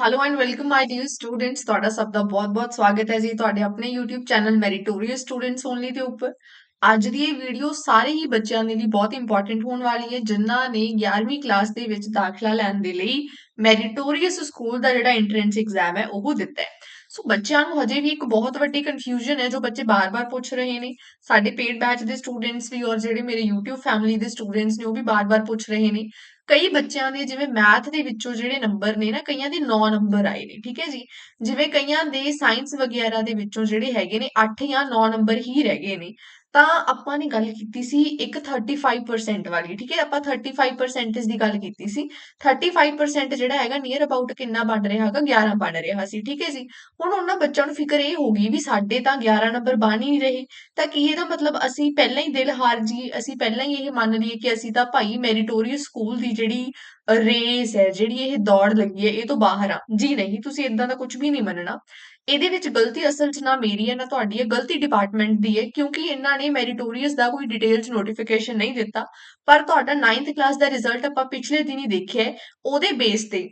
Hello and welcome my dear students ਤੁਹਾਡਾ ਸਭ ਦਾ ਬਹੁਤ-ਬਹੁਤ ਸਵਾਗਤ ਹੈ ਜੀ ਤੁਹਾਡੇ ਆਪਣੇ YouTube channel meritorious students only ਦੇ ਉੱਪਰ। ਅੱਜ ਦੀ ਇਹ ਵੀਡੀਓ ਸਾਰੇ ਹੀ ਬੱਚਿਆਂ ਦੇ ਲਈ ਬਹੁਤ ਇੰਪੋਰਟੈਂਟ ਹੋਣ ਵਾਲੀ ਹੈ, ਜਿਨ੍ਹਾਂ ਨੇ 11ਵੀਂ ਕਲਾਸ ਦੇ ਵਿੱਚ ਦਾਖਲਾ ਲੈਣ ਦੇ ਲਈ ਮੈਰੀਟੋਰੀਅਸ ਸਕੂਲ ਦਾ ਜਿਹੜਾ ਐਂਟਰੈਂਸ ਐਗਜ਼ਾਮ ਹੈ, ਉਹ ਦਿੱਤਾ ਹੈ। ਸੋ ਬੱਚਿਆਂ ਨੂੰ ਹਜੇ ਵੀ ਇੱਕ ਬਹੁਤ ਵੱਡੀ ਕਨਫਿਊਜ਼ਨ ਹੈ, ਜੋ ਬੱਚੇ ਬਾਰ-ਬਾਰ ਪੁੱਛ ਰਹੇ ਨੇ। ਸਾਡੇ ਪੇਡ ਬੈਚ ਦੇ ਸਟੂਡੈਂਟਸ ਵੀ ਔਰ ਜਿਹੜੇ ਮੇਰੇ YouTube ਫੈਮਿਲੀ ਦੇ ਸਟੂਡੈਂਟਸ ਨੇ, ਉਹ ਵੀ ਬਾਰ-ਬਾਰ ਪੁੱਛ ਰਹੇ ਨੇ। ਕਈ ਬੱਚਿਆਂ ਦੇ ਜਿਵੇਂ ਮੈਥ ਦੇ ਵਿੱਚੋਂ ਜਿਹੜੇ ਨੰਬਰ ਨੇ ਨਾ, ਕਈਆਂ ਦੇ 9 ਨੰਬਰ ਆਏ ਨੇ, ਠੀਕ ਹੈ ਜੀ? ਜਿਵੇਂ ਕਈਆਂ ਦੇ ਸਾਇੰਸ ਵਗੈਰਾ ਦੇ ਵਿੱਚੋਂ ਜਿਹੜੇ ਹੈਗੇ ਨੇ 8 ਜਾਂ 9 ਨੰਬਰ ਹੀ ਰਹਿ ਗਏ ਨੇ। ਤਾਂ ਆਪਾਂ ਨੇ ਗੱਲ ਕੀਤੀ ਸੀ ਇੱਕ 35% ਵਾਲੀ, ਠੀਕ ਹੈ? ਆਪਾਂ 35% ਦੀ ਗੱਲ ਕੀਤੀ ਸੀ। 35% ਜਿਹੜਾ ਹੈਗਾ ਨੀਅਰ ਅਬਾਊਟ ਕਿੰਨਾ ਬਣ ਰਿਹਾ ਹੈਗਾ? 11 ਬਣ ਰਿਹਾ ਸੀ, ਠੀਕ ਹੈ ਜੀ? ਹੁਣ ਉਹਨਾਂ ਬੱਚਿਆਂ ਨੂੰ ਫਿਕਰ ਇਹ ਹੋ ਗਈ ਵੀ ਸਾਡੇ ਤਾਂ 11 ਨੰਬਰ ਬਣ ਹੀ ਨਹੀਂ ਰਹੇ। ਤਾਂ ਕੀ ਇਹਦਾ ਮਤਲਬ ਅਸੀਂ ਪਹਿਲਾਂ ਹੀ ਦਿਲ ਹਾਰ ਜੀ, ਅਸੀਂ ਪਹਿਲਾਂ ਹੀ ਇਹ ਮੰਨ ਲਈਏ ਕਿ ਅਸੀਂ ਤਾਂ ਭਾਈ ਮੈਰੀਟੋਰੀਅਸ ਸਕੂਲ ਦੀ ਜਿਹੜੀ ਰੇਸ ਹੈ, ਜਿਹੜੀ ਇਹ ਦੌੜ ਲੱਗੀ ਹੈ, ਇਹ ਤੋਂ ਬਾਹਰ ਆ। ਜੀ ਨਹੀਂ, ਤੁਸੀਂ ਇਦਾਂ ਦਾ ਕੁਝ ਵੀ ਨਹੀਂ ਮੰਨਣਾ। ਇਹਦੇ ਵਿੱਚ ਗਲਤੀ ਅਸਲ 'ਚ ਨਾ ਮੇਰੀ ਹੈ, ਨਾ ਤੁਹਾਡੀ ਹੈ। ਗਲਤੀ ਡਿਪਾਰਟਮੈਂਟ ਦੀ ਹੈ, ਕਿਉਂਕਿ ਇਹਨਾਂ ਨੇ ਮੈਰੀਟੋਰੀਅਸ ਦਾ ਕੋਈ ਡਿਟੇਲਸ ਨੋਟੀਫਿਕੇਸ਼ਨ ਨਹੀਂ ਦਿੱਤਾ। ਪਰ ਤੁਹਾਡਾ 9th ਕਲਾਸ ਦਾ ਰਿਜ਼ਲਟ ਆਪਾਂ ਪਿਛਲੇ ਦਿਨ ਹੀ ਦੇਖਿਆ ਉਹਦੇ ਬੇਸ ਤੇ।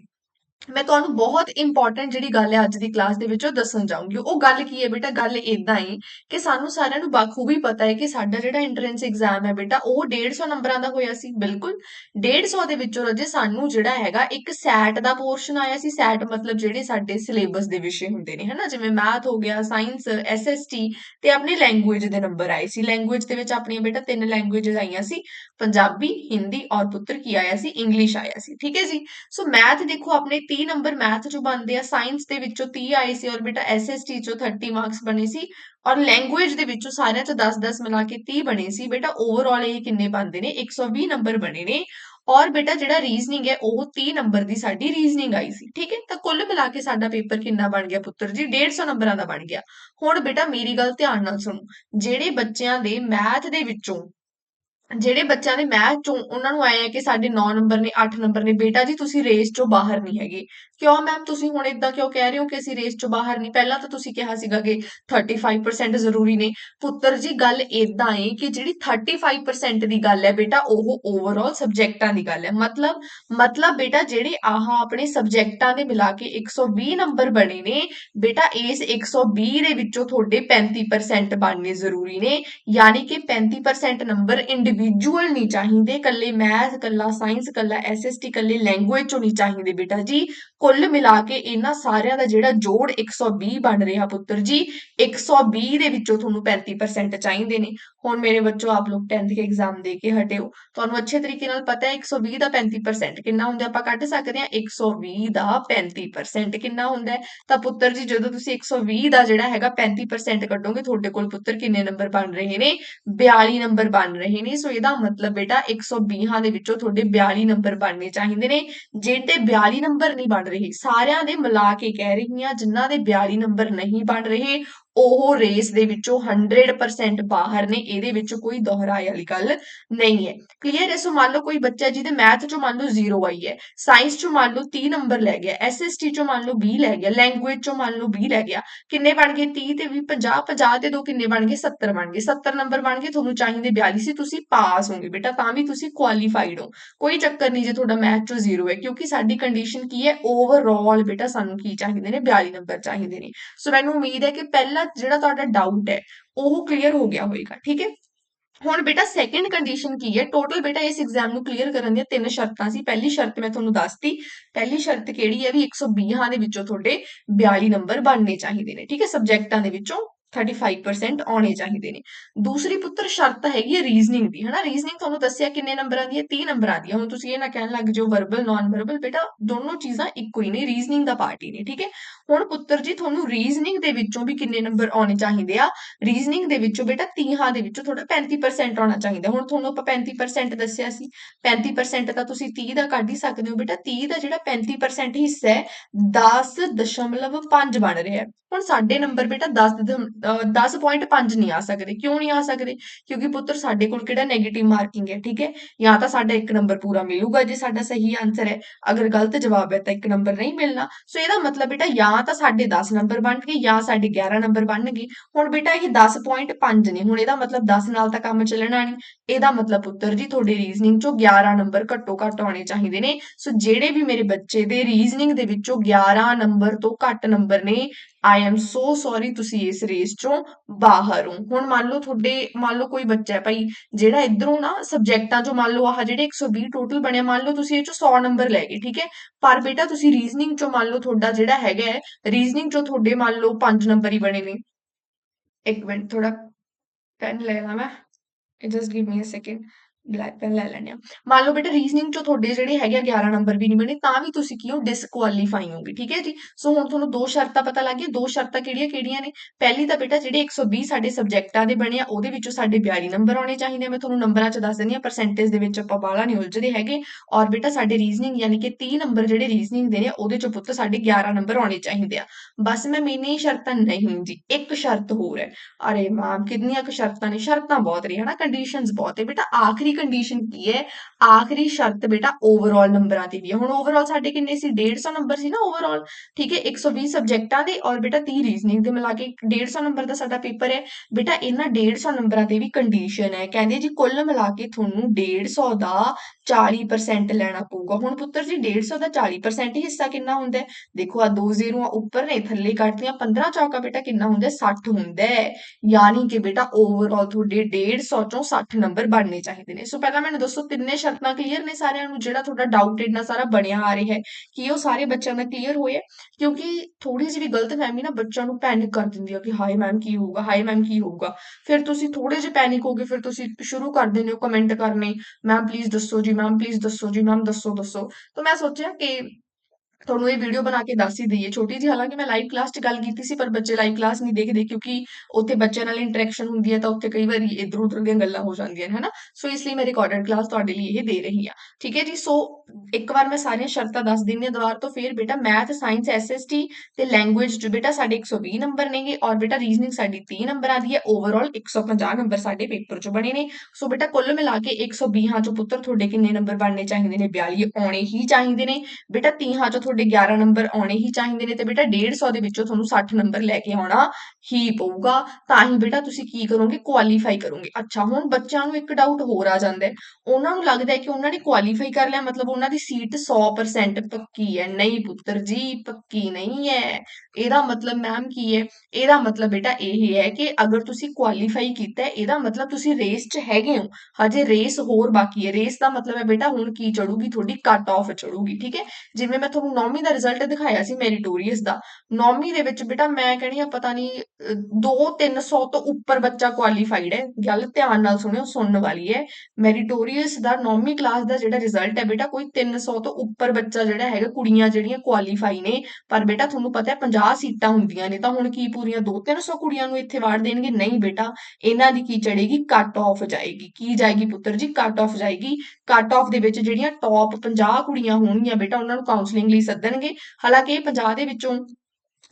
ਮੈਂ ਤੁਹਾਨੂੰ ਬਹੁਤ ਇੰਪੋਰਟੈਂਟ ਜਿਹੜੀ ਗੱਲ ਹੈ ਅੱਜ ਦੀ ਕਲਾਸ ਦੇ ਵਿੱਚ ਉਹ ਦੱਸਣ ਜਾਊਂਗੀ। ਉਹ ਗੱਲ ਕੀ ਹੈ ਬੇਟਾ? ਗੱਲ ਇਦਾਂ ਹੈ ਕਿ ਸਾਨੂੰ ਸਾਰਿਆਂ ਨੂੰ ਬਾਖੂਬੀ ਪਤਾ ਹੈ ਕਿ ਸਾਡਾ ਜਿਹੜਾ ਐਂਟਰੈਂਸ ਐਗਜ਼ਾਮ ਹੈ ਬੇਟਾ, ਉਹ 150 ਨੰਬਰਾਂ ਦਾ ਹੋਇਆ ਸੀ, ਬਿਲਕੁਲ। 150 ਦੇ ਵਿੱਚੋਂ ਰਜੇ ਸਾਨੂੰ ਜਿਹੜਾ ਹੈਗਾ, ਇੱਕ ਸੈਟ ਦਾ ਪੋਰਸ਼ਨ ਆਇਆ ਸੀ। ਸੈਟ ਮਤਲਬ ਜਿਹੜੇ ਸਾਡੇ ਸਿਲੇਬਸ ਦੇ ਵਿਸ਼ੇ ਹੁੰਦੇ ਨੇ, ਹਨਾ? ਜਿਵੇਂ ਮੈਥ ਹੋ ਗਿਆ ਸਾਇੰਸ ਐਸਐਸਟੀ ਤੇ ਆਪਣੇ ਲੈਂਗੁਏਜ ਦੇ ਨੰਬਰ ਆਏ ਸੀ। ਲੈਂਗੁਏਜ ਦੇ ਵਿੱਚ ਆਪਣੀਆਂ ਬੇਟਾ ਤਿੰਨ ਲੈਂਗੁਏਜਸ ਆਈਆਂ ਸੀ। ਪੰਜਾਬੀ, ਹਿੰਦੀ ਔਰ ਪੁੱਤਰ ਕੀ ਆਇਆ ਸੀ? ਇੰਗਲਿਸ਼ ਆਇਆ ਸੀ। ਠੀਕ ਹੈ ਜੀ? ਸੋ ਮੈਥ ਦੇਖੋ, ਆਪਣੇ 30 ਨੰਬਰ ਮੈਥ ਚੋਂ ਬਣਦੇ ਆ ਸਾਇੰਸ ਦੇ ਵਿੱਚੋਂ 30 ਆਏ ਸੀ ਔਰ ਬੇਟਾ ਐਸਐਸਟੀ ਚੋਂ 30 ਮਾਰਕਸ ਬਣੇ ਸੀ ਔਰ ਲੈਂਗੁਏਜ ਦੇ ਵਿੱਚੋਂ ਸਾਰਿਆਂ ਚੋਂ 10-10 ਮਿਲਾ ਕੇ 30 ਬਣੇ ਸੀ। ਬੇਟਾ ਓਵਰਆਲ ਇਹ ਕਿੰਨੇ ਬਣਦੇ ਨੇ? 120 ਨੰਬਰ ਬਣੇ ਨੇ ਔਰ ਬੇਟਾ, ਜਿਹੜਾ ਰੀਜ਼ਨਿੰਗ ਹੈ, ਉਹ 30 ਨੰਬਰ ਦੀ ਸਾਡੀ ਰੀਜ਼ਨਿੰਗ ਆਈ ਸੀ। ਠੀਕ ਹੈ? ਤਾਂ ਕੁੱਲ ਮਿਲਾ ਕੇ ਸਾਡਾ ਪੇਪਰ ਕਿੰਨਾ ਬਣ ਗਿਆ ਪੁੱਤਰ ਜੀ? 150 ਨੰਬਰਾਂ ਦਾ ਬਣ ਗਿਆ। ਹੁਣ ਬੇਟਾ, ਮੇਰੀ ਗੱਲ ਧਿਆਨ ਨਾਲ ਸੁਣੋ। ਜਿਹੜੇ ਬੱਚਿਆਂ ਦੇ ਮੈਥ ਦੇ ਵਿੱਚੋਂ ਜਿਹੜੇ ਬੱਚਿਆਂ ਦੇ ਮੈਥ ਚੋਂ ਉਹਨਾਂ ਨੂੰ ਆਏ ਆ ਕਿ ਸਾਡੇ 9 ਨੰਬਰ ਨੇ 8 ਨੰਬਰ ਨੇ, ਬੇਟਾ ਜੀ ਤੁਸੀਂ ਰੇਸ ਚੋਂ ਬਾਹਰ ਨਹੀਂ ਹੈਗੇ। ਕਿਉਂ ਮੈਮ ਤੁਸੀਂ ਹੁਣ ਇਦਾਂ ਕਿਉਂ ਕਹਿ ਰਹੇ ਹੋ ਕਿ ਅਸੀਂ ਰੇਸ ਚੋਂ ਬਾਹਰ ਨਹੀਂ? ਪਹਿਲਾਂ ਤਾਂ ਤੁਸੀਂ ਕਿਹਾ ਸੀਗਾ ਕਿ 35% ਜ਼ਰੂਰੀ ਨੇ। ਪੁੱਤਰ ਜੀ, ਗੱਲ ਇਦਾਂ ਏ ਕਿ ਜਿਹੜੀ 35% ਦੀ ਗੱਲ ਹੈ ਬੇਟਾ, ਉਹ ਓਵਰਆਲ ਸਬਜੈਕਟਾਂ ਦੀ ਗੱਲ ਹੈ। ਮਤਲਬ ਮਤਲਬ ਬੇਟਾ, ਜਿਹੜੇ ਆਹ ਆਪਣੇ ਸਬਜੈਕਟਾਂ ਦੇ ਮਿਲਾ ਕੇ 120 ਨੰਬਰ ਬਣੇ ਨੇ, ਬੇਟਾ, ਇਸ 120 ਦੇ ਵਿੱਚੋਂ ਤੁਹਾਡੇ 35% ਬਣਨੇ ਜ਼ਰੂਰੀ ਨੇ। ਯਾਨੀ ਕਿ 35% ਨੰਬਰ ਇੰਡੀ ਇੰਡੀਵਿਜੂਅਲ ਨਹੀਂ ਚਾਹੀਦੇ ਕੱਲੇ ਮੈਥ ਕੱਲਾ ਸਾਇੰਸ ਕੱਲਾ ਐਸਐਸਟੀ ਕੱਲੇ ਲੈਂਗੁਏਜ ਚੋਂ ਨਹੀਂ ਚਾਹੀਦੇ ਬੇਟਾ ਜੀ। ਕੁੱਲ ਮਿਲਾ ਕੇ ਇਹਨਾਂ ਸਾਰਿਆਂ ਦਾ ਜਿਹੜਾ ਜੋੜ 120 ਬਣ ਰਿਹਾ ਪੁੱਤਰ ਜੀ 120 ਦੇ ਵਿੱਚੋਂ ਤੁਹਾਨੂੰ 35% ਚਾਹੀਦੇ ਨੇ। ਹੁਣ ਮੇਰੇ ਬੱਚੋ, ਆਪ ਲੋਕ 10th ਕੇ ਐਗਜ਼ਾਮ ਦੇ ਕੇ ਹਟਿਓ। ਤੁਹਾਨੂੰ ਅੱਛੇ ਤਰੀਕੇ ਨਾਲ ਪਤਾ ਹੈ 120 ਦਾ 35% ਕਿੰਨਾ ਹੁੰਦਾ ਆਪਾਂ ਕੱਢ ਸਕਦੇ ਹਾਂ 120 ਦਾ 35% ਕਿੰਨਾ ਹੁੰਦਾ ਤਾਂ ਪੁੱਤਰ ਜੀ, ਜਦੋਂ ਤੁਸੀਂ 120 ਦਾ ਜਿਹੜਾ ਹੈਗਾ 35% ਕੱਢੋਗੇ, ਤੁਹਾਡੇ ਕੋਲ ਪੁੱਤਰ ਕਿੰਨੇ ਨੰਬਰ ਬਣ ਰਹੇ ਨੇ? 42 ਨੰਬਰ ਬਣ ਰਹੇ ਨੇ। ਸੋ ਇਹਦਾ ਮਤਲਬ ਬੇਟਾ 120 ਦੇ ਵਿੱਚੋਂ ਤੁਹਾਡੇ 42 ਨੰਬਰ ਬਣਨੇ ਚਾਹੀਦੇ ਨੇ। ਜਿਹੜੇ 42 ਨੰਬਰ ਨਹੀਂ ਬਣ ਰਹੇ। ਸਾਰਿਆਂ ਦੇ ਮਿਲਾ ਕੇ ਕਹਿ ਰਹੀ ਹਾਂ, ਜਿਨ੍ਹਾਂ ਦੇ 42 ਨੰਬਰ ਨਹੀਂ ਬਣ ਰਹੇ ਉਹ ਰੇਸ ਦੇ ਵਿੱਚੋਂ 100% ਬਾਹਰ ਨੇ, ਇਹਦੇ ਵਿੱਚ ਕੋਈ ਦੁਹਰਾਏ ਵਾਲੀ ਗੱਲ ਨਹੀਂ ਹੈ। ਕਲੀਅਰ ਹੈ? ਸੋ ਮੰਨ ਲਓ ਕੋਈ ਬੱਚਾ ਜਿਹਦੇ ਮੈਥ ਚੋਂ ਮੰਨ ਲਓ 0 ਆਈ ਹੈ ਸਾਇੰਸ ਚੋਂ ਮੰਨ ਲਓ 30 ਨੰਬਰ ਲੈ ਗਿਆ ਐਸਐਸਟੀ ਚੋਂ ਮੰਨ ਲਓ 20 ਲੈ ਗਿਆ ਲੈਂਗੁਏਜ ਚੋਂ ਮੰਨ ਲਓ 20 ਲੈ ਗਿਆ, ਕਿੰਨੇ ਬਣ ਗਏ? 30 ਤੇ 20 50 50 ਤੇ ਦੋ ਕਿੰਨੇ ਬਣ ਗਏ? 70 ਬਣ ਗਏ। 70 ਨੰਬਰ ਬਣ ਗਏ, ਤੁਹਾਨੂੰ ਚਾਹੀਦੇ 42 ਸੀ, ਤੁਸੀਂ ਪਾਸ ਹੋਗੇ ਬੇਟਾ, ਤਾਂ ਵੀ ਤੁਸੀਂ ਕੁਆਲੀਫਾਈਡ ਹੋ। ਕੋਈ ਚੱਕਰ ਨਹੀਂ ਜੇ ਤੁਹਾਡਾ ਮੈਥ ਚੋਂ 0 ਹੈ, ਕਿਉਂਕਿ ਸਾਡੀ ਕੰਡੀਸ਼ਨ ਕੀ ਹੈ? ਓਵਰਆਲ ਬੇਟਾ ਸਾਨੂੰ ਕੀ ਚਾਹੀਦੇ ਨੇ? 42 ਨੰਬਰ ਚਾਹੀਦੇ ਨੇ। ਸੋ ਮੈਨੂੰ ਉਮੀਦ ਹੈ ਕਿ ਪਹਿਲਾ ਜਿਹੜਾ ਤੁਹਾਡਾ ਡਾਊਟ ਹੈ, ਉਹ ਕਲੀਅਰ ਹੋ ਗਿਆ ਹੋਏਗਾ, ਠੀਕ ਹੈ? ਹੁਣ ਬੇਟਾ ਸੈਕੰਡ ਕੰਡੀਸ਼ਨ ਕੀ ਹੈ? ਟੋਟਲ ਬੇਟਾ ਇਸ ਐਗਜ਼ਾਮ ਨੂੰ ਕਲੀਅਰ ਕਰਨ ਦੀਆਂ ਤਿੰਨ ਸ਼ਰਤਾਂ ਸੀ। ਪਹਿਲੀ ਸ਼ਰਤ ਮੈਂ ਤੁਹਾਨੂੰ ਦੱਸਤੀ, ਪਹਿਲੀ ਸ਼ਰਤ ਕਿਹੜੀ ਹੈ ਵੀ 120 ਦੇ ਵਿੱਚੋਂ ਤੁਹਾਡੇ 42 ਨੰਬਰ ਬਣਨੇ ਚਾਹੀਦੇ ਨੇ, ਠੀਕ ਹੈ? ਸਬਜੈਕਟਾਂ ਦੇ ਵਿੱਚੋਂ 35% ਆਉਣੇ ਚਾਹੀਦੇ ਨੇ। ਦੂਸਰੀ ਪੁੱਤਰ ਸ਼ਰਤ ਹੈਗੀ ਹੈ ਰੀਜ਼ਨਿੰਗ ਦੀ, ਹਨਾ? ਰੀਜ਼ਨਿੰਗ ਤੁਹਾਨੂੰ ਦੱਸਿਆ ਕਿੰਨੇ ਨੰਬਰਾਂ ਦੀ ਹੈ? 30 ਨੰਬਰਾਂ ਦੀ ਹੈ। ਹੁਣ ਤੁਸੀਂ ਇਹ ਨਾ ਕਹਿਣ ਲੱਗ ਜਾਓ ਵਰਬਲ ਨਾਨ ਵਰਬਲ ਬੇਟਾ, ਦੋਨੋਂ ਚੀਜ਼ਾਂ ਇੱਕੋ ਹੀ ਨੇ ਰੀਜ਼ਨਿੰਗ ਦਾ ਪਾਰਟ ਹੀ ਨੇ, ਠੀਕ ਹੈ? ਹੁਣ ਪੁੱਤਰ ਜੀ, ਤੁਹਾਨੂੰ ਰੀਜ਼ਨਿੰਗ ਦੇ ਵਿੱਚੋਂ ਵੀ ਕਿੰਨੇ ਨੰਬਰ ਆਉਣੇ ਚਾਹੀਦੇ ਆ? ਰੀਜ਼ਨਿੰਗ ਦੇ ਵਿੱਚੋਂ ਬੇਟਾ 30 ਦੇ ਵਿੱਚੋਂ ਤੁਹਾਡਾ 35% ਆਉਣਾ ਚਾਹੀਦਾ। ਹੁਣ ਤੁਹਾਨੂੰ ਆਪਾਂ 35% ਦੱਸਿਆ ਸੀ। 35% ਤਾਂ ਤੁਸੀਂ 30 ਦਾ ਕੱਢ ਹੀ ਸਕਦੇ ਹੋ ਬੇਟਾ। 30 ਦਾ ਜਿਹੜਾ 35% ਹਿੱਸਾ ਹੈ 10.5 ਬਣ ਰਿਹਾ ਹੈ। ਹੁਣ ਸਾਡੇ ਨੰਬਰ ਬੇਟਾ 10 10.5 ਨਹੀਂ ਆ ਸਕਦੇ। ਕਿਉਂ ਨਹੀਂ ਆ ਸਕਦੇ? ਕਿਉਂਕਿ ਪੁੱਤਰ ਸਾਡੇ ਕੋਲ ਕਿਹੜਾ 네ਗੇਟਿਵ ਮਾਰਕਿੰਗ ਹੈ, ਠੀਕ ਹੈ? ਜਾਂ ਤਾਂ ਸਾਡਾ ਇੱਕ ਨੰਬਰ ਪੂਰਾ ਮਿਲੂਗਾ ਜੇ ਸਾਡਾ ਸਹੀ ਆਨਸਰ ਹੈ। ਅਗਰ ਗਲਤ ਜਵਾਬ ਹੈ ਤਾਂ ਇੱਕ ਨੰਬਰ ਨਹੀਂ ਮਿਲਣਾ। ਸੋ ਇਹਦਾ ਮਤਲਬ ਬੇਟਾ ਜਾਂ ਤਾਂ ਸਾਡੇ 10 ਨੰਬਰ ਬਣਨਗੇ ਜਾਂ ਸਾਡੇ 11 ਨੰਬਰ ਬਣਨਗੇ ਹੁਣ ਬੇਟਾ ਇਹ 10.5 ਨੇ। ਹੁਣ ਇਹਦਾ ਮਤਲਬ 10 ਨਾਲ ਤਾਂ ਕੰਮ ਚੱਲਣਾ ਨਹੀਂ। ਇਹਦਾ ਮਤਲਬ ਪੁੱਤਰ ਜੀ ਤੁਹਾਡੇ ਰੀਜ਼ਨਿੰਗ ਚੋਂ 11 ਨੰਬਰ ਘੱਟੋ ਘੱਟ ਆਉਣੇ ਚਾਹੀਦੇ ਨੇ। ਸੋ ਜਿਹੜੇ ਵੀ ਮੇਰੇ ਬੱਚੇ ਦੇ ਰੀਜ਼ਨਿੰਗ ਦੇ ਵਿੱਚੋਂ 11 ਨੰਬਰ ਤੋਂ ਘੱਟ ਨੰਬਰ ਨੇ ਆਈ ਐਮ ਸੋ ਸੌਰੀ ਤੁਸੀਂ ਇਸ ਰੇਸ ਚੋਂ ਬਾਹਰ ਹੋ। ਹੁਣ ਮੰਨ ਲਓ ਤੁਹਾਡੇ, ਮੰਨ ਲਓ ਕੋਈ ਬੱਚਾ ਹੈ ਭਾਈ, ਜਿਹੜਾ ਇਧਰੋਂ ਨਾ ਸਬਜੈਕਟਾਂ ਚੋਂ ਮੰਨ ਲਓ ਆਹ ਜਿਹੜੇ 120 ਟੋਟਲ ਬਣਿਆ ਮੰਨ ਲਓ ਤੁਸੀਂ ਇਹ ਚੋਂ 100 ਨੰਬਰ ਲੈ ਗਏ, ਠੀਕ ਹੈ? ਪਰ ਬੇਟਾ ਤੁਸੀਂ ਰੀਜ਼ਨਿੰਗ ਚੋਂ ਮੰਨ ਲਓ ਤੁਹਾਡਾ ਜਿਹੜਾ ਹੈਗਾ ਹੈ ਰੀਜ਼ਨਿੰਗ ਚੋਂ ਤੁਹਾਡੇ ਮੰਨ ਲਓ 5 ਨੰਬਰ ਹੀ ਬਣੇ ਨੇ। ਇੱਕ ਮਿੰਟ ਥੋੜਾ ਪੈਨ ਲੈ ਲਾਂ ਮੈਂ। Just give me a second black ਲੈ ਲੈਣੇ ਆ। ਮੰਨ ਲਓ ਬੇਟਾ ਰੀਜ਼ਨਿੰਗ ਚੋਂ ਤੁਹਾਡੇ ਜਿਹੜੇ ਹੈਗੇ 11 ਨੰਬਰ ਵੀ ਨਹੀਂ ਬਣੇ ਤਾਂ ਵੀ ਤੁਸੀਂ ਕੀ ਹੋ ਡਿਸਕੁਆਲੀਫਾਈ ਹੋਗੇ ਠੀਕ ਹੈ ਜੀ? ਸੋ ਹੁਣ ਤੁਹਾਨੂੰ ਦੋ ਸ਼ਰਤਾਂ ਪਤਾ ਲੱਗ ਗਈਆਂ, ਦੋ ਸ਼ਰਤਾਂ ਕਿਹੜੀਆਂ ਕਿਹੜੀਆਂ ਨੇ? ਪਹਿਲੀ ਤਾਂ ਬੇਟਾ ਜਿਹੜੇ 120 ਸਾਡੇ ਸਬਜੈਕਟਾਂ ਦੇ ਬਣੇ ਆ, ਉਹਦੇ ਵਿੱਚੋਂ ਸਾਡੇ 42 ਨੰਬਰ ਆਉਣੇ ਚਾਹੀਦੇ ਮੈਂ ਤੁਹਾਨੂੰ ਨੰਬਰਾਂ 'ਚ ਦੱਸ ਦਿੰਦੀ ਆ ਪਰਸੈਂਟੇਜ ਦੇ ਵਿੱਚ ਆਪਾਂ ਬਾਲਾ ਨਹੀਂ ਉਲਝਦੇ ਹੈਗੇ। ਔਰ ਬੇਟਾ ਸਾਡੇ ਰੀਜ਼ਨਿੰਗ ਯਾਨੀ ਕਿ 30 ਨੰਬਰ ਜਿਹੜੇ ਰੀਜ਼ਨਿੰਗ ਦੇ ਨੇ, ਉਹਦੇ 'ਚੋਂ ਪੁੱਤ ਸਾਡੇ 11 ਨੰਬਰ ਆਉਣੇ ਚਾਹੀਦੇ ਆ। ਬਸ ਮੈਂ ਮੈਨੇ ਸ਼ਰਤਾਂ ਨਹੀਂ ਜੀ, ਇੱਕ ਸ਼ਰਤ ਹੋਰ ਹੈ। ਅਰੇ ਮਾਂ ਕਿੰਨੀਆਂ ਕੁ ਸ਼ਰਤਾਂ ਨੇ? ਸ਼ਰਤਾਂ ਬਹੁਤ ਨੇ, ਹਨਾ? ਕੰਡੀਸ਼ਨਸ ਬਹੁਤ ਹੈ ਬੇਟਾ ਆਖਰੀ ਕੰਡੀਸ਼ਨ ਕੀ ਹੈ? ਆਖਰੀ ਸ਼ਰਤ ਬੇਟਾ ਓਵਰਆਲ ਨੰਬਰਾਂ ਦੀ ਵੀ ਹੈ। ਹੁਣ ਓਵਰਆਲ ਸਾਡੇ ਕਿੰਨੇ ਸੀ? 150 ਨੰਬਰ ਸੀ ਨਾ ਓਵਰਆਲ ਠੀਕ ਹੈ? 120 ਸਬਜੈਕਟਾਂ ਦੇ ਔਰ ਬੇਟਾ 30 ਰੀਜ਼ਨਿੰਗ ਦੇ ਮਿਲਾ ਕੇ 150 ਨੰਬਰ ਦਾ ਸਾਡਾ ਪੇਪਰ ਹੈ। ਬੇਟਾ ਇਹਨਾਂ 150 ਨੰਬਰਾਂ ਤੇ ਵੀ ਕੰਡੀਸ਼ਨ ਹੈ। ਕਹਿੰਦੇ ਜੀ ਕੁੱਲ ਮਿਲਾ ਕੇ ਤੁਹਾਨੂੰ 150 ਦਾ 40% ਲੈਣਾ ਪਊਗਾ। ਹੁਣ ਪੁੱਤਰ ਜੀ 150 ਦਾ 40% ਹੀ ਹਿੱਸਾ ਕਿੰਨਾ ਹੁੰਦਾ ਹੈ? ਦੇਖੋ ਆ ਦੋ ਜ਼ੀਰੋਆਂ ਉੱਪਰ ਨੇ, ਥੱਲੇ ਕੱਟਦੀਆਂ 15 ਚੌਕਾ ਬੇਟਾ, ਕਿੰਨਾ ਹੁੰਦਾ 60 ਹੁੰਦਾ ਹੈ। ਯਾਨੀ ਕਿ ਬੇਟਾ ਓਵਰਆਲ ਤੁਹਾਡੇ 150 ਚੋਂ 60 ਨੰਬਰ ਬਣਨੇ ਚਾਹੀਦੇ ਨੇ। ਸੋ ਪਹਿਲਾਂ ਮੈਨੂੰ ਦੱਸੋ ਤਿੰਨੇ ਸ਼ਰਤਾਂ ਕਲੀਅਰ ਨੇ ਸਾਰਿਆਂ ਨੂੰ? ਜਿਹੜਾ ਤੁਹਾਡਾ ਡਾਊਟ ਇੰਨਾ ਸਾਰਾ ਬਣਿਆ ਆ ਰਿਹਾ ਹੈ, ਕਿ ਉਹ ਸਾਰੇ ਬੱਚਿਆਂ ਦਾ ਕਲੀਅਰ ਹੋਇਆ ਕਿਉਂਕਿ ਥੋੜੀ ਜਿਹੀ ਵੀ ਗਲਤਫਹਿਮੀ ਨਾ ਬੱਚਿਆਂ ਨੂੰ ਪੈਨਿਕ ਕਰ ਦਿੰਦੀ ਆ ਕਿ ਹਾਏ ਮੈਮ ਕੀ ਹੋਊਗਾ, ਹਾਏ ਮੈਮ ਕੀ ਹੋਊਗਾ। ਫਿਰ ਤੁਸੀਂ ਥੋੜੇ ਜਿਹੇ ਪੈਨਿਕ ਹੋਗੇ ਫਿਰ ਤੁਸੀਂ ਸ਼ੁਰੂ ਕਰ ਦਿੰਦੇ ਹੋ ਕਮੈਂਟ ਕਰਨੇ। ਮੈਮ ਪਲੀਜ਼ ਦੱਸੋ ਜੀ ਮੈਮ ਪਲੀਜ਼ ਦੱਸੋ ਜੀ ਮੈਮ ਦੱਸੋ ਦੱਸੋ। ਤਾਂ ਮੈਂ ਸੋਚਿਆ ਕਿ ਤੁਹਾਨੂੰ ਇਹ ਵੀਡੀਓ ਬਣਾ ਕੇ ਦੱਸ ਹੀ ਦਈਏ। ਛੋਟੀ ਜੀ ਹਾਲਾਂਕਿ ਮੈਂ ਲਾਈਵ ਕਲਾਸ 'ਚ ਗੱਲ ਕੀਤੀ ਸੀ, ਪਰ ਬੱਚੇ ਲਾਈਵ ਕਲਾਸ ਨਹੀਂ ਦੇਖਦੇ ਕਿਉਂਕਿ ਉੱਥੇ ਬੱਚਿਆਂ ਨਾਲ ਇੰਟਰੈਕਸ਼ਨ ਹੁੰਦੀ ਹੈ ਤਾਂ ਉੱਥੇ ਕਈ ਵਾਰੀ ਇਧਰ ਉਧਰ ਦੀਆਂ ਗੱਲਾਂ ਹੋ ਜਾਂਦੀਆਂ ਨੇ, ਹਨਾ? ਸੋ ਇਸ ਲਈ ਮੈਂ ਰਿਕਾਰਡਡ ਕਲਾਸ ਤੁਹਾਡੇ ਲਈ ਇਹ ਦੇ ਰਹੀ ਆ ਠੀਕ ਹੈ ਜੀ? ਸੋ ਇੱਕ ਵਾਰ ਮੈਂ ਸਾਰੀਆਂ ਸ਼ਰਤਾਂ ਦੱਸ ਦਿੰਦੀ ਹਾਂ। ਦੁਬਾਰਾ ਤੋਂ ਫਿਰ ਬੇਟਾ ਮੈਥ ਸਾਇੰਸ ਐਸਐਸਟੀ ਤੇ ਲੈਂਗੁਏਜ 'ਚ ਬੇਟਾ ਸਾਡੇ 120 ਨੰਬਰ ਨੇਗੇ ਔਰ ਬੇਟਾ ਰੀਜ਼ਨਿੰਗ ਸਾਡੀ 30 ਨੰਬਰ ਦੀ ਹੈ। ਓਵਰਆਲ 150 ਨੰਬਰ ਸਾਡੇ ਪੇਪਰ 'ਚ ਬਣੇ ਨੇ। ਸੋ ਬੇਟਾ ਕੁੱਲ ਮਿਲਾ ਕੇ 120 'ਚੋਂ ਪੁੱਤਰ ਤੁਹਾਡੇ ਕਿੰਨੇ ਨੰਬਰ ਬਣਨੇ ਚਾਹੀਦੇ ਨੇ? 42 ਆਉਣੇ ਹੀ ਚਾਹੀਦੇ ਨੇ। ਬੇਟਾ 30 'ਚੋਂ ਤੁਹਾਡੇ 11 ਨੰਬਰ ਆਉਣੇ ਹੀ ਚਾਹੀਦੇ ਨੇ ਤੇ ਬੇਟਾ 150 ਦੇ ਵਿੱਚੋਂ ਤੁਹਾਨੂੰ 60 ਨੰਬਰ ਲੈ ਕੇ ਆਉਣਾ ਹੀ ਪਊਗਾ। ਤਾਂ ਹੀ ਬੇਟਾ ਤੁਸੀਂ ਕੀ ਕਰੋਗੇ? ਕੁਆਲੀਫਾਈ ਕਰੋਗੇ। ਅੱਛਾ, ਹੁਣ ਬੱਚਿਆਂ ਨੂੰ ਇੱਕ ਡਾਊਟ ਹੋਰ ਆ ਜਾਂਦਾ ਹੈ। ਉਹਨਾਂ ਨੂੰ ਲੱਗਦਾ ਹੈ ਕਿ ਉਹਨਾਂ ਨੇ ਕੁਆਲੀਫਾਈ ਕਰ ਲਿਆ, ਮਤਲਬ ਉਹਨਾਂ ਦੀ ਸੀਟ 100% ਪੱਕੀ ਹੈ। ਨਹੀਂ ਪੁੱਤਰ ਜੀ, ਪੱਕੀ ਨਹੀਂ ਹੈ। ਇਹਦਾ ਮਤਲਬ ਮੈਮ ਕੀ ਹੈ? ਇਹਦਾ ਮਤਲਬ ਬੇਟਾ ਇਹ ਹੈ ਕਿ ਅਗਰ ਤੁਸੀਂ ਕੁਆਲੀਫਾਈ ਕੀਤਾ ਹੈ, ਇਹਦਾ ਮਤਲਬ ਤੁਸੀਂ ਰੇਸ 'ਚ ਹੈਗੇ ਹੋ। ਹਜੇ ਰੇਸ ਹੋਰ ਬਾਕੀ ਹੈ। ਰੇਸ ਦਾ ਮਤਲਬ ਹੈ ਬੇਟਾ ਹੁਣ ਕੀ ਚੜੂਗੀ ਤੁਹਾਡੀ ਕੱਟ ਆਫ ਚੜੂਗੀ ਠੀਕ ਹੈ? ਜਿਵੇਂ ਮੈਂ ਤੁਹਾਨੂੰ 9ਵੀਂ ਦਾ ਰਿਜ਼ਲਟ ਦਿਖਾਇਆ ਸੀ ਮੈਰੀਟੋਰੀਅਸ ਦਾ। 9ਵੀਂ ਦੇ ਵਿੱਚ ਬੇਟਾ ਮੈਂ ਕਹਿੰਦੀ ਆ, ਪਤਾ ਨਹੀਂ 2-300 ਤੋਂ ਉੱਪਰ ਬੱਚਾ ਕੁਆਲੀਫਾਈਡ ਹੈ। ਗੱਲ ਧਿਆਨ ਨਾਲ ਸੁਣਿਓ, ਸੁਣਨ ਵਾਲੀ ਹੈ। ਮੈਰੀਟੋਰੀਅਸ ਦਾ 9ਵੀਂ ਕਲਾਸ ਦਾ ਜਿਹੜਾ ਰਿਜ਼ਲਟ ਹੈ ਬੇਟਾ, ਕੋਈ 300 ਤੋਂ ਉੱਪਰ ਬੱਚਾ ਜਿਹੜਾ ਹੈਗਾ, ਕੁੜੀਆਂ ਜਿਹੜੀਆਂ ਕੁਆਲੀਫਾਈ ਨੇ। ਪਰ ਬੇਟਾ ਤੁਹਾਨੂੰ ਪਤਾ ਹੈ 50 ਸੀਟਾਂ ਹੁੰਦੀਆਂ ਨੇ, ਤਾਂ ਹੁਣ ਕੀ ਪੂਰੀਆਂ 2-300 ਕੁੜੀਆਂ ਨੂੰ ਇੱਥੇ ਵਾੜ ਦੇਣਗੇ? ਨਹੀਂ ਬੇਟਾ, ਇਹਨਾਂ ਦੀ ਕੀ ਚੜੇਗੀ ਕੱਟ ਆਫ ਜਾਏਗੀ। ਕੀ ਜਾਏਗੀ ਪੁੱਤਰ ਜੀ? ਕੱਟ ਆਫ ਜਾਏਗੀ। ਕੱਟ ਆਫ ਦੇ ਵਿੱਚ ਜਿਹੜੀਆਂ ਟੌਪ 50 ਕੁੜੀਆਂ ਹੋਣਗੀਆਂ ਬੇਟਾ, ਉਹਨਾਂ ਨੂੰ ਕਾਉਂਸਲਿੰਗ ਲਈ ਸੱਦਣਗੇ। ਹਾਲਾਂਕਿ ਇਹ 50 ਦੇ ਵਿੱਚੋਂ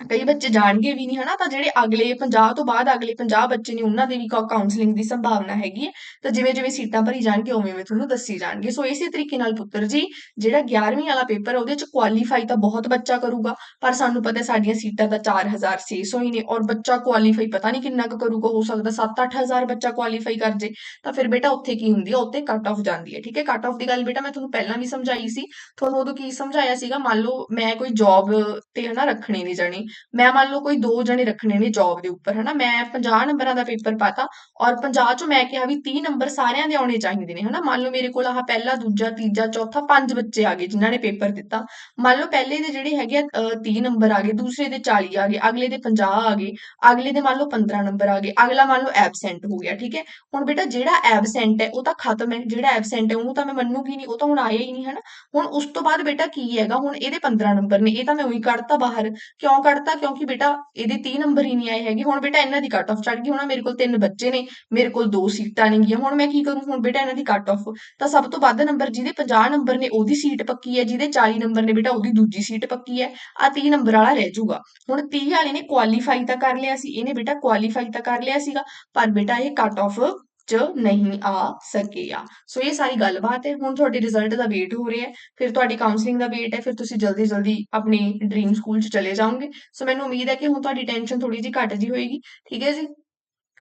ਕਈ ਬੱਚੇ ਜਾਣਗੇ ਵੀ ਨਹੀਂ, ਹਨਾ? ਤਾਂ ਜਿਹੜੇ ਅਗਲੇ 50 ਤੋਂ ਬਾਅਦ ਅਗਲੇ 50 ਬੱਚੇ ਨੇ, ਉਹਨਾਂ ਦੇ ਵੀ ਕਾਉਂਸਲਿੰਗ ਦੀ ਸੰਭਾਵਨਾ ਹੈਗੀ ਹੈ। ਤਾਂ ਜਿਵੇਂ ਜਿਵੇਂ ਸੀਟਾਂ ਭਰੀ ਜਾਣਗੇ, ਉਵੇਂ ਉਵੇਂ ਤੁਹਾਨੂੰ ਦੱਸੀ ਜਾਣਗੇ। ਸੋ ਇਸੇ ਤਰੀਕੇ ਨਾਲ ਪੁੱਤਰ ਜੀ, ਜਿਹੜਾ 11ਵੀਂ ਵਾਲਾ ਪੇਪਰ ਉਹਦੇ ਚ ਕੁਆਲੀਫਾਈ ਤਾਂ ਬਹੁਤ ਬੱਚਾ ਕਰੂਗਾ, ਪਰ ਸਾਨੂੰ ਪਤਾ ਸਾਡੀਆਂ ਸੀਟਾਂ ਤਾਂ 4600 ਹੀ ਨੇ ਔਰ ਬੱਚਾ ਕੁਆਲੀਫਾਈ ਪਤਾ ਨਹੀਂ ਕਿੰਨਾ ਕੁ ਕਰੂਗਾ, ਹੋ ਸਕਦਾ 7-8000 ਬੱਚਾ ਕੁਆਲੀਫਾਈ ਕਰ ਜੇ। ਤਾਂ ਫਿਰ ਬੇਟਾ ਉੱਥੇ ਕੀ ਹੁੰਦੀ ਹੈ? ਉੱਥੇ ਕੱਟ ਆਫ ਜਾਂਦੀ ਹੈ, ਠੀਕ ਹੈ? ਕੱਟ ਆਫ ਦੀ ਗੱਲ ਬੇਟਾ ਮੈਂ ਤੁਹਾਨੂੰ ਪਹਿਲਾਂ ਵੀ ਸਮਝਾਈ ਸੀ। ਤੁਹਾਨੂੰ ਉਦੋਂ ਕੀ ਸਮਝਾਇਆ ਸੀਗਾ? ਮੰਨ ਲਓ ਮੈਂ ਕੋਈ ਜੌਬ ਤੇ, ਹਨਾ, ਰੱਖਣੀ ਨਹੀਂ ਜਾਣੀ। ਮੈਂ ਮੰਨ ਲਓ ਕੋਈ ਦੋ ਜਣੇ ਰੱਖਣੇ ਨੇ ਜੌਬ ਦੇ ਉੱਪਰ, ਹਨਾ? ਮੈਂ 50 ਨੰਬਰਾਂ ਦਾ ਪੇਪਰ ਪਾਤਾ ਔਰ 50 ਚੋਂ ਮੈਂ ਕਿਹਾ ਵੀ 30 ਨੰਬਰ ਸਾਰਿਆਂ ਦੇ ਆਉਣੇ ਚਾਹੀਦੇ ਨੇ, ਹਨਾ? ਮੰਨ ਲਓ ਮੇਰੇ ਕੋਲ ਆਹ ਪਹਿਲਾ, ਦੂਜਾ, ਤੀਜਾ, ਚੌਥਾ ਪੰਜ ਬੱਚੇ ਆ ਗਏ ਜਿਨ੍ਹਾਂ ਨੇ ਪੇਪਰ ਦਿੱਤਾ। ਮੰਨ ਲਓ ਪਹਿਲੇ ਦੇ ਜਿਹੜੇ ਹੈਗੇ 30 ਨੰਬਰ ਆ ਗਏ, ਦੂਸਰੇ ਦੇ 40 ਆ ਗਏ, ਅਗਲੇ ਦੇ 50 ਆ ਗਏ, ਅਗਲੇ ਦੇ ਮੰਨ ਲਓ 15 ਨੰਬਰ ਆ ਗਏ, ਅਗਲਾ ਮੰਨ ਲਓ ਐਬਸੈਂਟ ਹੋ ਗਿਆ, ਠੀਕ ਹੈ? ਹੁਣ ਬੇਟਾ ਜਿਹੜਾ ਐਬਸੈਂਟ ਹੈ, ਉਹ ਤਾਂ ਖਤਮ ਹੈ, ਜਿਹੜਾ ਐਬਸੈਂਟ ਹੈ, ਉਹਨੂੰ ਤਾਂ ਮੈਂ ਮੰਨੂਗੀ ਨਹੀਂ, ਉਹ ਤਾਂ ਹੁਣ ਆਇਆ ਹੀ ਨਹੀਂ, ਹਨਾ? ਹੁਣ ਉਸ ਤੋਂ ਬਾਅਦ ਬੇਟਾ ਕੀ ਹੈਗਾ? ਹੁਣ ਇਹਦੇ 15 ਨੰਬਰ ਨੇ, ਇਹ ਤਾਂ ਮੈਂ ਉਹੀ ਕੱਢਤਾ ਬਾਹਰ, ਕਿਉਂ ਕੱਢ ਕੱਢਤਾ ਕਿਉਂਕਿ ਬੇਟਾ ਇਹਦੇ 30 ਨੰਬਰ ਹੀ ਨਹੀਂ ਆਏ ਹੈਗੇ। ਹੁਣ ਬੇਟਾ ਇਹਨਾਂ ਦੀ ਕੱਟ ਆਫ ਚੜ ਗਈ। ਹੁਣ ਮੇਰੇ ਕੋਲ ਤਿੰਨ ਬੱਚੇ ਨੇ, ਮੇਰੇ ਕੋਲ ਦੋ ਸੀਟਾਂ ਨੇਗੀਆਂ ਹੁਣ ਮੈਂ ਕੀ ਕਰੂੰ? ਹੁਣ ਬੇਟਾ ਇਹਨਾਂ ਦੀ ਕੱਟ ਆਫ ਤਾਂ ਸਭ ਤੋਂ ਵੱਧ ਨੰਬਰ ਜਿਹਦੇ 50 ਨੰਬਰ ਨੇ, ਉਹਦੀ ਸੀਟ ਪੱਕੀ ਹੈ। ਜਿਹਦੇ 40 ਨੰਬਰ ਨੇ ਬੇਟਾ, ਉਹਦੀ ਦੂਜੀ ਸੀਟ ਪੱਕੀ ਹੈ। ਆ 30 ਨੰਬਰ ਵਾਲਾ ਰਹਿ ਜਾਊਗਾ। ਹੁਣ 30 ਵਾਲੇ ਨੇ ਕੁਆਲੀਫਾਈ ਤਾਂ ਕਰ ਲਿਆ ਸੀ। ਇਹਨੇ ਬੇਟਾ ਕੁਆਲੀਫਾਈ ਤਾਂ ਕਰ ਲਿਆ ਸੀਗਾ। ਪਰ ਬੇਟਾ ਇਹ ਕੱਟ ਆਫ ਚ ਨਹੀਂ ਆ ਸਕਿਆ। ਸੋ ਇਹ ਸਾਰੀ ਗੱਲਬਾਤ ਹੈ। ਹੁਣ ਤੁਹਾਡੇ ਰਿਜ਼ਲਟ ਦਾ ਵੇਟ ਹੋ ਰਿਹਾ ਹੈ। ਫਿਰ ਤੁਹਾਡੀ ਕਾਉਂਸਲਿੰਗ ਦਾ ਵੇਟ ਹੈ। ਫਿਰ ਤੁਸੀਂ ਜਲਦੀ ਜਲਦੀ ਆਪਣੀ ਡ੍ਰੀਮ ਸਕੂਲ ਚ ਚਲੇ ਜਾਓਗੇ। ਸੋ ਮੈਨੂੰ ਉਮੀਦ ਹੈ ਕਿ ਹੁਣ ਤੁਹਾਡੀ ਟੈਨਸ਼ਨ ਥੋੜੀ ਜੀ ਘਟ ਜੀ ਹੋਏਗੀ। ਠੀਕ ਹੈ ਜੀ?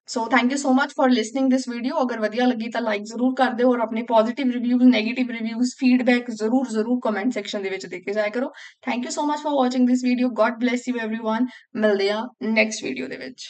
So thank you so much for listening this video ਅਗਰ ਵਧੀਆ ਲੱਗੀ ਤਾਂ ਲਾਈਕ ਜ਼ਰੂਰ ਕਰ ਦਿਓ ਔਰ ਆਪਣੇ positive reviews negative reviews feedback ਜ਼ਰੂਰ ਜ਼ਰੂਰ ਕਮੈਂਟ ਸੈਕਸ਼ਨ ਦੇ ਵਿੱਚ ਦੇ ਕੇ ਜਾਇਆ ਕਰੋ। Thank you so much for watching this video god bless you everyone ਮਿਲਦੇ ਆ ਨੈਕਸਟ ਵੀਡੀਓ ਦੇ ਵਿੱਚ।